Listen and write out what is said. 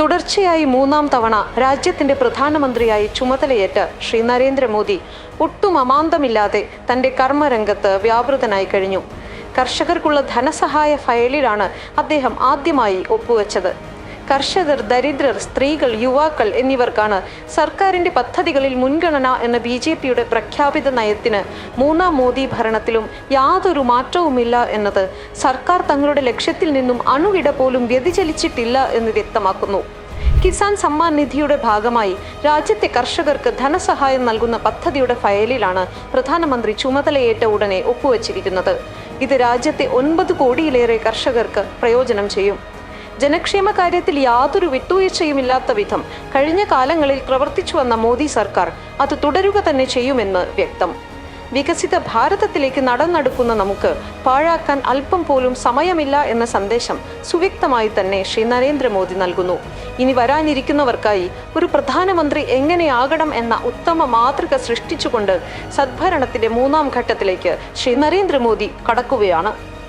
തുടർച്ചയായി മൂന്നാം തവണ രാജ്യത്തിന്റെ പ്രധാനമന്ത്രിയായി ചുമതലയേറ്റ ശ്രീ നരേന്ദ്രമോദി ഒട്ടും അമാന്തമില്ലാതെ തന്റെ കർമ്മരംഗത്ത് വ്യാപൃതനായി കഴിഞ്ഞു. കർഷകർക്കുള്ള ധനസഹായ ഫയലിലാണ് അദ്ദേഹം ആദ്യമായി ഒപ്പുവെച്ചത്. കർഷകർ ദരിദ്രർ സ്ത്രീകൾ യുവാക്കൾ എന്നിവർക്കാണ് സർക്കാരിന്റെ പദ്ധതികളിൽ മുൻഗണന എന്ന ബി ജെ പിയുടെ പ്രഖ്യാപിത നയത്തിന് മൂന്നാം മോദി ഭരണത്തിലും യാതൊരു മാറ്റവുമില്ല എന്നത് സർക്കാർ തങ്ങളുടെ ലക്ഷ്യത്തിൽ നിന്നും അണുവിട പോലും വ്യതിചലിച്ചിട്ടില്ല എന്ന് വ്യക്തമാക്കുന്നു. കിസാൻ സമ്മാൻ നിധിയുടെ ഭാഗമായി രാജ്യത്തെ കർഷകർക്ക് ധനസഹായം നൽകുന്ന പദ്ധതിയുടെ ഫയലിലാണ് പ്രധാനമന്ത്രി ചുമതലയേറ്റ ഉടനെ ഒപ്പുവച്ചിരിക്കുന്നത്. ഇത് രാജ്യത്തെ ഒൻപത് കോടിയിലേറെ കർഷകർക്ക് പ്രയോജനം ചെയ്യും. ജനക്ഷേമ കാര്യത്തിൽ യാതൊരു വിട്ടുവീഴ്ചയുമില്ലാത്ത വിധം കഴിഞ്ഞ കാലങ്ങളിൽ പ്രവർത്തിച്ചു വന്ന മോദി സർക്കാർ അത് തുടരുക തന്നെ ചെയ്യുമെന്ന് വ്യക്തം. വികസിത ഭാരതത്തിലേക്ക് നടന്നെടുക്കുന്ന നമുക്ക് പാഴാക്കാൻ അല്പം പോലും സമയമില്ല എന്ന സന്ദേശം സുവ്യക്തമായി തന്നെ ശ്രീ നരേന്ദ്രമോദി നൽകുന്നു. ഇനി വരാനിരിക്കുന്നവർക്കായി ഒരു പ്രധാനമന്ത്രി എങ്ങനെയാകണം എന്ന ഉത്തമ മാതൃക സൃഷ്ടിച്ചുകൊണ്ട് സദ്ഭരണത്തിന്റെ മൂന്നാം ഘട്ടത്തിലേക്ക് ശ്രീ നരേന്ദ്രമോദി കടക്കുകയാണ്.